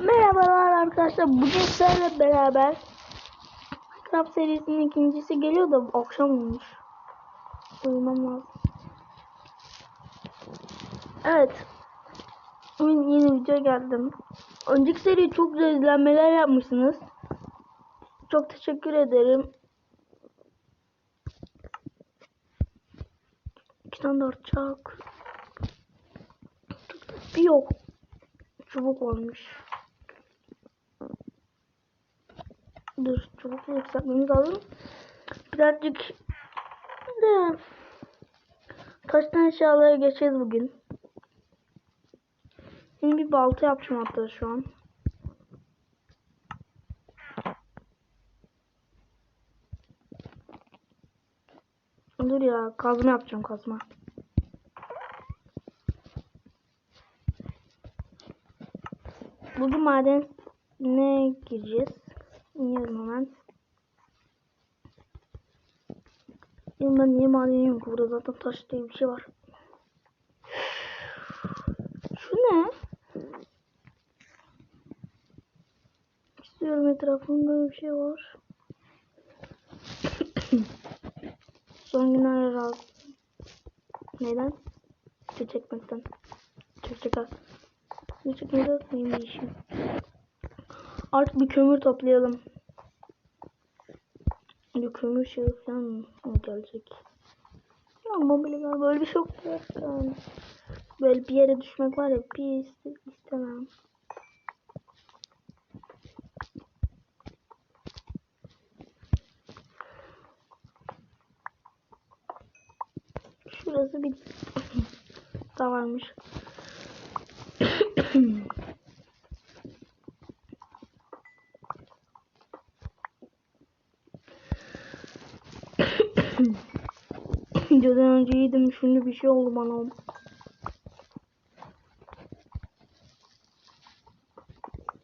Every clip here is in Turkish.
Merhabalar arkadaşlar. Bugün sizlerle beraber Minecraft serisinin ikincisi geliyor da akşam olmuş. Uyumam lazım. Evet. Bugün yeni video geldim. Önceki seri çok güzel izlenmeler yapmışsınız. Çok teşekkür ederim. İki tane artacak. Bir yok. Çubuk olmuş. Dur çubuklu yükseltmemiz lazım. Birazcık de taştan eşyalara geçeceğiz bugün. Şimdi bir balta yapacağım hatta şu an. Dur ya kazma yapacağım kazma. Bugün madene gireceğiz. İniyorum hemen. Benim ben niye madenim yok? Burada zaten taş diye bir şey var. Şu ne? İstiyorum etrafımda bir şey var. Son günler razı. Neden? Çiçek çekmekten. Çiçek az. Çiçek ne benim işim. Artık bir kömür toplayalım. Kömür şey falan gelecek? Ama böyle, böyle bir şey yok. Yani. Böyle bir yere düşmek var ya bir istemem. Şurası bir da varmış. Videodan önce yedim şimdi bir şey oldu bana.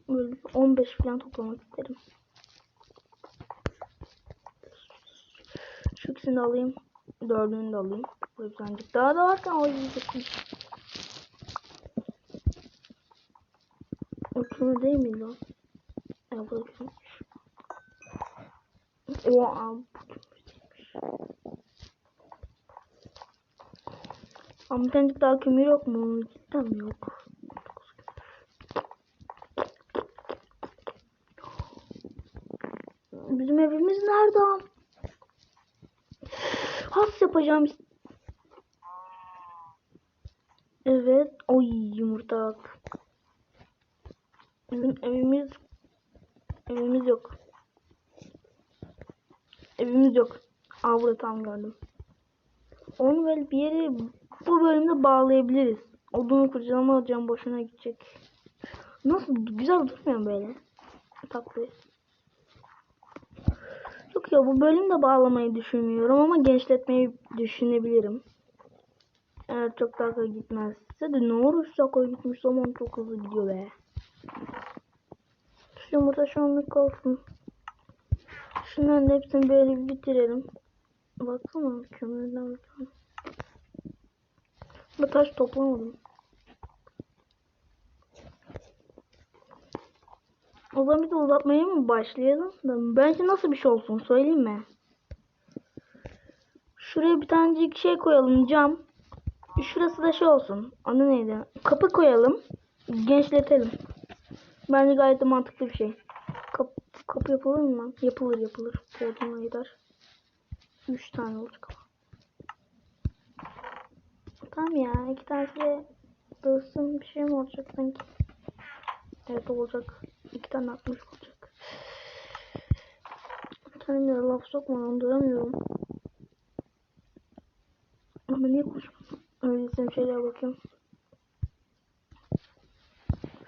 Böyle 15 falan toplamak isterim. Şu ikisini alayım. Dördünü de alayım. Bu yüzden daha da varken o yiyecektim. O kömür değil miydi o? Evet. Oha bu kömür Ama bir tanecik daha kömür yok mu? Cidden yok? Bizim evimiz nerede? Has yapacağım. Evet. Oy yumurta. Bizim evimiz evimiz yok. Evimiz yok. Aa burada tam gördüm. Onu böyle bir yere bu bölümde bağlayabiliriz. Odunu kurcalama alacağım boşuna gidecek. Nasıl güzel durmuyor böyle. Tatlı. Yok ya bu bölümde bağlamayı düşünmüyorum ama genişletmeyi düşünebilirim. Eğer çok dakika gitmezse de ne olur dakika gitmiş zaman çok hızlı gidiyor be. Şu yumurta şu anlık olsun. Şunların hepsini böyle bitirelim. Baksana kömürden bakalım. Bu taş toplamadım. O zaman bir de uzatmaya mı başlayalım? Bence nasıl bir şey olsun söyleyeyim mi? Şuraya bir tanecik şey koyalım cam. Şurası da şey olsun. Adı neydi? Kapı koyalım. Gençletelim. Bence gayet de mantıklı bir şey. Kap kapı yapılır mı? Yapılır yapılır. Bodrum'a gider. 3 tane olacak Tamam ya. iki tanesi de ılsın bir şey mi olacak sanki? Evet olacak. İki tane atmış olacak. Kendime laf sokmadan duramıyorum. Ama niye konuşmuyorum? Öyleyse şeyler bakayım.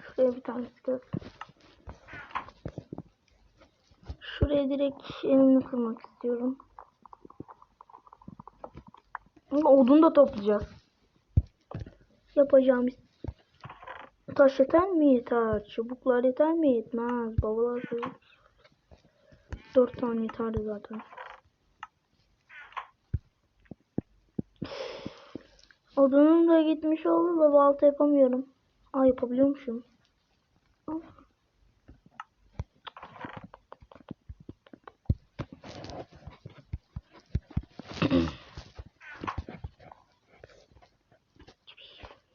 Şuraya bir tane sıkıyoruz. Şuraya direkt evimi kurmak istiyorum. Ama odun da toplayacağız. Yapacağımız taş yeter mi yeter? Çubuklar yeter mi yetmez? Babalar. Dört tane yeterdi zaten. Odunum da gitmiş oldu da balta yapamıyorum. Aa yapabiliyormuşum.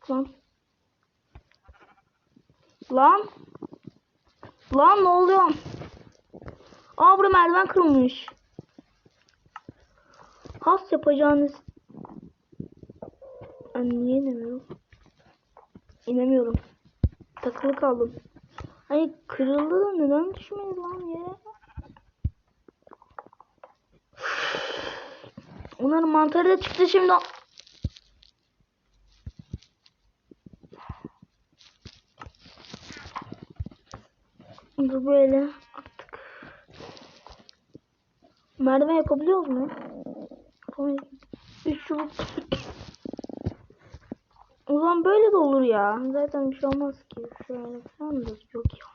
Lan. Lan. Lan ne oluyor? Aa burada merdiven kırılmış. Has yapacağınız... Ben niye inemiyorum? İnemiyorum. Takılı kaldım. Hayır kırıldı da neden düşmedi lan yere? Onların mantarı da çıktı şimdi. Bu böyle artık. Merdiven yapabiliyoruz mu? Üç çubuk. o zaman böyle de olur ya. Zaten bir şey olmaz ki. Şöyle falan da yok ya.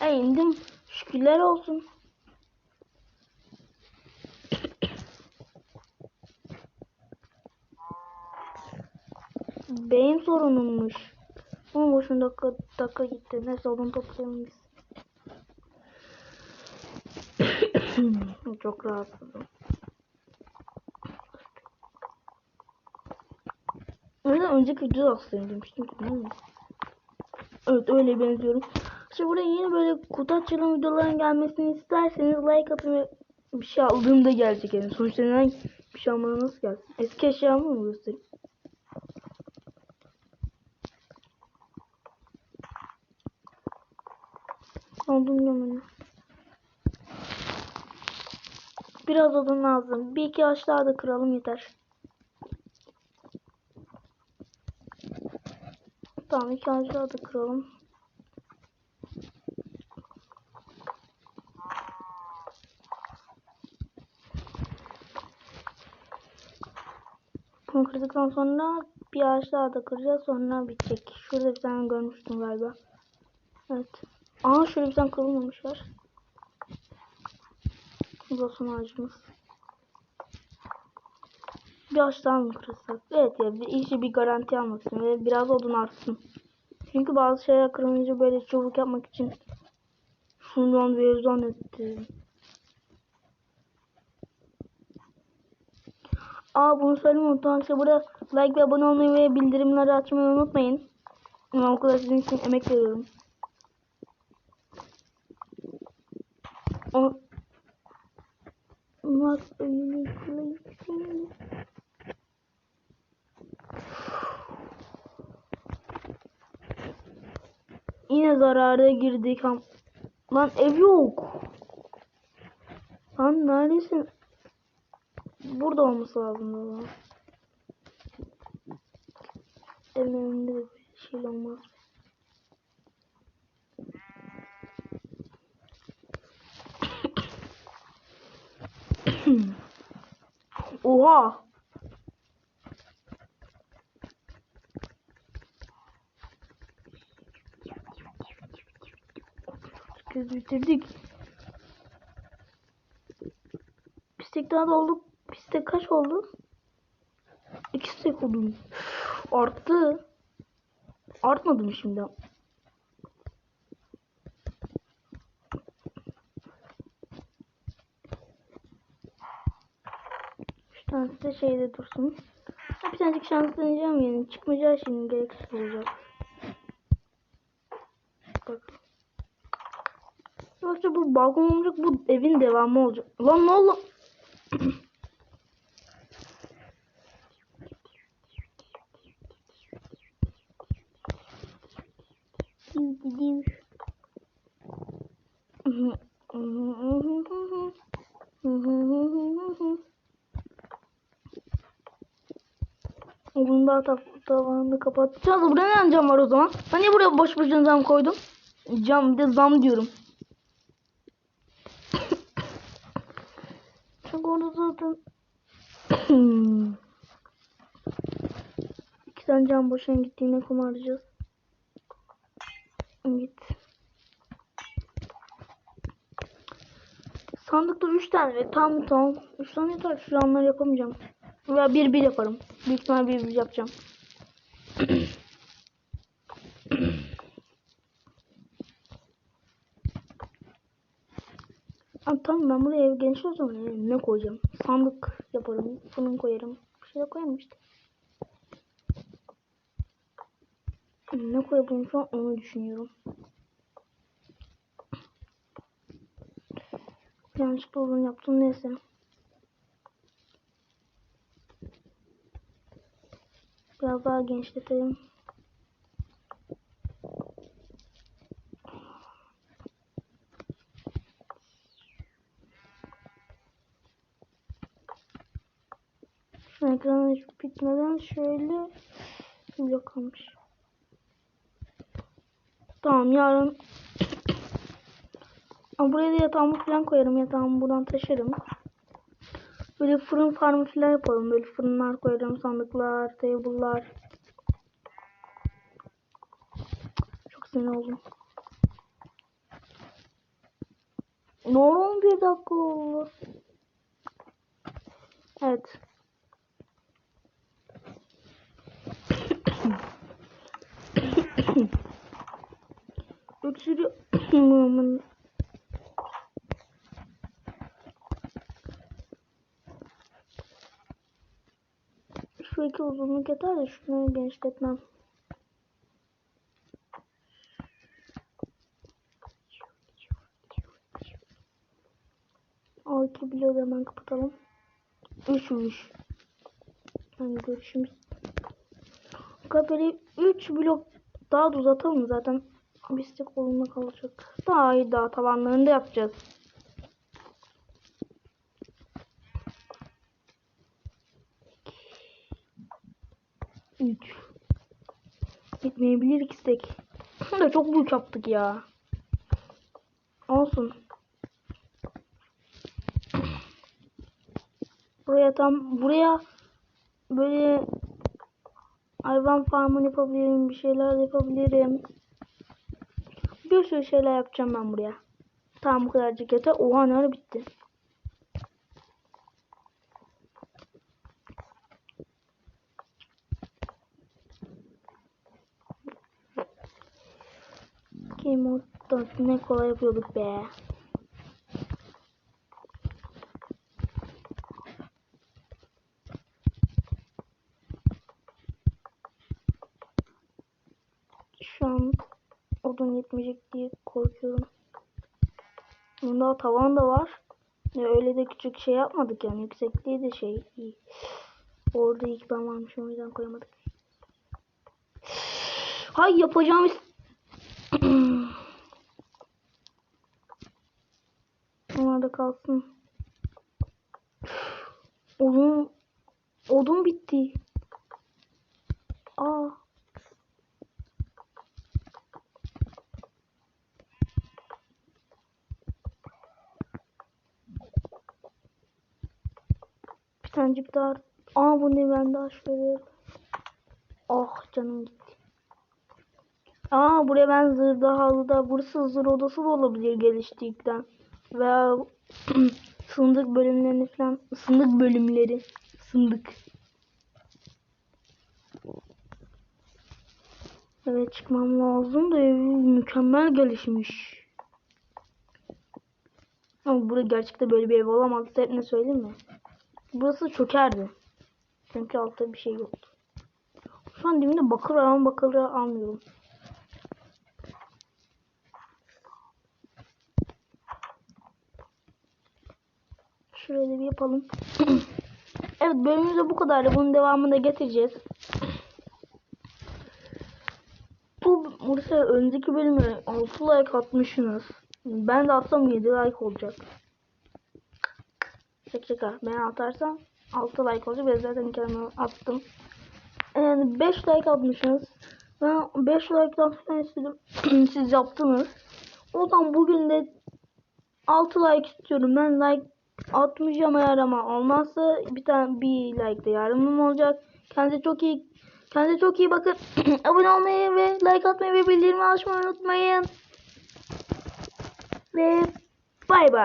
Ay indim. Şükürler olsun. Beyin sorunummuş. Ama boşuna dakika, dakika gitti. Neyse odun toplayalım biz. Çok rahatsızım. Öyle önceki videoda hastayım demiştim. Evet öyle benziyorum. İşte buraya yeni böyle kutu açılım videoların gelmesini isterseniz like atın ve bir şey aldığımda gelecek yani. Sonuçta neden bir şey almadan nasıl gelsin? Eski eşyamı mı göstereyim? Odun lazım. Bir iki ağaç daha da kıralım yeter. Tamam iki ağaç daha da kıralım. Bunu kırdıktan sonra bir ağaç daha da kıracağız sonra bitecek. Şurada bir tane görmüştüm galiba. Evet. Aa şöyle bir tane kırılmamış var. Bu da son ağacımız. Bir ağaç daha mı kırsak? Evet ya bir işi bir garanti almak istiyorum ve biraz odun artsın. Çünkü bazı şeyler kırılınca böyle çabuk yapmak için şundan bir zannettim. Aa bunu söylemeyi unuttum. İşte burada like ve abone olmayı ve bildirimleri açmayı unutmayın. Ben o kadar sizin için emek veriyorum. O What are you listening? Yine zarara girdik. Lan ev yok. Lan neredesin? Burada olması lazım. Evin önünde de bir şey olmaz. Oha! Kız bitirdik. Pistek daha da olduk. Pistek kaç oldu? İki stek oldu. Arttı. Artmadı mı şimdi? De şeyde dursun. Bir tanecik şans deneyeceğim yani. Çıkmayacağı şimdi gereksiz olacak. Bak. Yoksa bu balkon olacak bu evin devamı olacak. Lan ne oldu? Ta tavanını kapatacağız. Burada neden cam var o zaman? Ben niye buraya boş boşuna cam koydum? Cam bir de zam diyorum. Çünkü orada zaten iki tane cam boşuna gittiğine kum harcayacağız. Git. Sandıkta 3 tane ve tam tamam. 3 tane yeter. Şu anları yapamayacağım. Veya bir bir yaparım. Büyük ihtimalle bir bir yapacağım. Aa, tamam ben buraya ev geniş o zaman ne koyacağım? Sandık yaparım, fırın koyarım. Bir şey de koyarım işte. Ne koyabilirim şu an onu düşünüyorum. Yanlışlıkla onu yaptım neyse. Biraz daha genişletelim. Ekranı hiç bitmeden şöyle blok kalmış. Tamam yarın Aa, buraya da yatağımı falan koyarım. Yatağımı buradan taşırım. Böyle fırın farmı falan yapalım. Böyle fırınlar koyalım, sandıklar, table'lar. Çok sinir oldum. Ne olur bir dakika olur. Evet. Öksürüyorum. 2 uzunluk yeter de şunları genişletmem. Altı bloğu da hemen kapatalım. Üçmüş. Yani görüşümüz. Kapıyı üç blok daha da uzatalım zaten. Bistik olmak olacak. Daha iyi daha tavanlarında yapacağız. Gitmeyebilir istek. da çok büyük yaptık ya. Olsun. Buraya tam buraya böyle hayvan farmı yapabilirim, bir şeyler yapabilirim. Bir sürü şeyler yapacağım ben buraya. Tamam bu kadarcık yeter. Oha ne ara bitti. Game mode'da ne kolay yapıyorduk be. Şu an odun yetmeyecek diye korkuyorum. Bunda tavan da var. Ya öyle de küçük şey yapmadık yani. Yüksekliği de şey iyi. Orada ilk ben varmışım o yüzden koyamadık. Hay yapacağım kalsın. Odun odun bitti. Aa. Bir tanecik daha. Aa bu ne ben daha şöyle. Oh canım gitti. Aa buraya ben zırda halıda burası zır odası da olabilir geliştikten. Veya sındık bölümlerini falan sındık bölümleri sındık. Evet çıkmam lazım da ev mükemmel gelişmiş. Ama burada gerçekte böyle bir ev olamaz. Hep ne söyleyeyim mi? Burası çökerdi. Çünkü altta bir şey yoktu. Şu an dibinde bakır ama bakırı almıyorum. Şöyle bir yapalım. evet bölümümüz de bu kadardı. Bunun devamını getireceğiz. Bu burası önceki bölümü 6 like atmışsınız. Ben de atsam 7 like olacak. Şaka şaka. Ben atarsam 6 like olacak. Ben zaten kendime attım. Yani 5 like atmışsınız. Ben 5 like'dan falan istedim. Siz yaptınız. O zaman bugün de 6 like istiyorum. Ben like atmayacağım eğer ama olmazsa bir tane bir like de yardımım olacak. Kendinize çok iyi kendinize çok iyi bakın. Abone olmayı ve like atmayı ve bildirimi açmayı unutmayın. Ve bay bay.